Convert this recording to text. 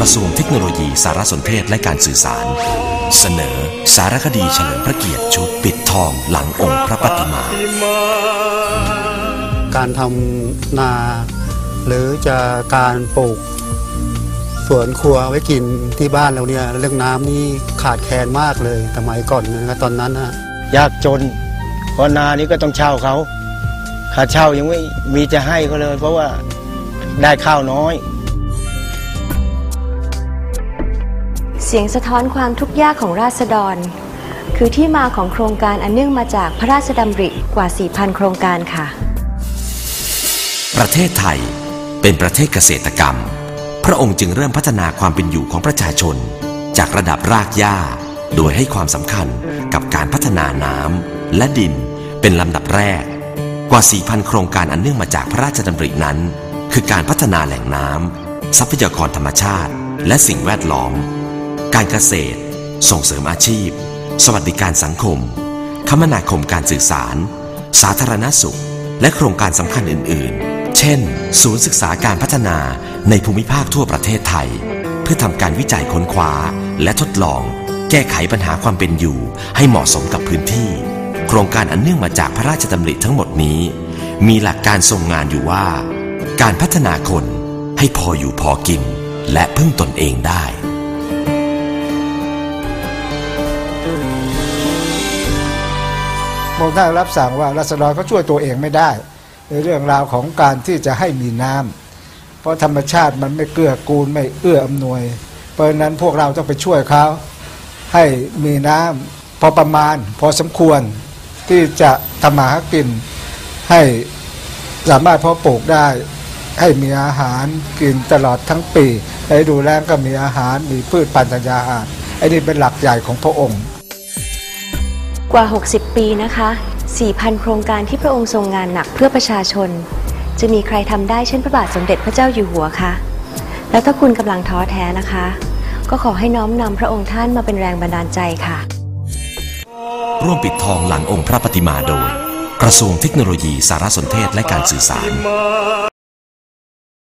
กระทรวงเทคโนโลยีสารสนเทศและการสื่อสาร เสนอสารคดีเฉลิมพระเกียรติชุดปิดทองหลังองค์พระปฏิมา การทำนา หรือจะการปลูกสวนครัวไว้กินที่บ้านเราเนี่ยเรื่องน้ำนี่ขาดแคลนมากเลยสมัยก่อนนะครับตอนนั้นนะยากจนเพราะนานี้ก็ต้องเช่าเขาค่าเช่ายังไม่มีจะให้เขาเลย เพราะว่าได้ข้าวน้อย เสียงสะท้อนความทุกข์ยากของราษฎร คือที่มาของโครงการอันเนื่องมาจากพระราชดำริกว่า 4,000 โครงการค่ะ ประเทศไทยเป็นประเทศเกษตรกรรม พระองค์จึงเริ่มพัฒนาความเป็นอยู่ของประชาชน จากระดับรากหญ้า โดยให้ความสำคัญกับการพัฒนาน้ำและดินเป็นลำดับแรก กว่า 4,000 โครงการอันเนื่องมาจากพระราชดำรินั้น คือการพัฒนาแหล่งน้ำทรัพยากรธรรมชาติ และสิ่งแวดล้อม การเกษตร ส่งเสริมอาชีพ สวัสดิการสังคม คมนาคมการสื่อสาร สาธารณสุข และโครงการสำคัญอื่น ๆ เช่น ศูนย์ศึกษาการพัฒนาในภูมิภาคทั่วประเทศไทย เพื่อทำการวิจัยค้นคว้า และทดลอง แก้ไขปัญหาความเป็นอยู่ให้เหมาะสมกับพื้นที่ โครงการอันเนื่องมาจากพระราชดำริทั้งหมดนี้ มีหลักการทรงงานอยู่ว่า การพัฒนาคนให้พออยู่พอกิน และพึ่งตนเองได้ พระองค์ท่านรับสั่งว่ารัษฎรเขาช่วยตัวเองไม่ได้ ในเรื่องราวของการที่จะให้มีน้ำเพราะธรรมชาติมันไม่เกื้อกูลไม่เอื้ออำนวย เพราะฉะนั้นพวกเราต้องไปช่วยเขาให้มีน้ำพอประมาณพอสมควรที่จะทำมาหากินให้สามารถเพาะปลูกได้ ให้มีอาหารกินตลอดทั้งปีในฤดูแลก็มีอาหารมีพืชพันธุ์ธัญญาหารไอ้นี่เป็นหลักใหญ่ของพระองค์ กว่า 60 ปีนะคะ 4,000 โครงการที่พระองค์ทรงงานหนักเพื่อประชาชน จะมีใครทำได้เช่นพระบาทสมเด็จพระเจ้าอยู่หัวคะ แล้วถ้าคุณกำลังท้อแท้นะคะ ก็ขอให้น้อมนำพระองค์ท่านมาเป็นแรงบันดาลใจค่ะ ร่วมปิดทองหลังองค์พระปฏิมาโดย กระทรวงเทคโนโลยีสารสนเทศและการสื่อสาร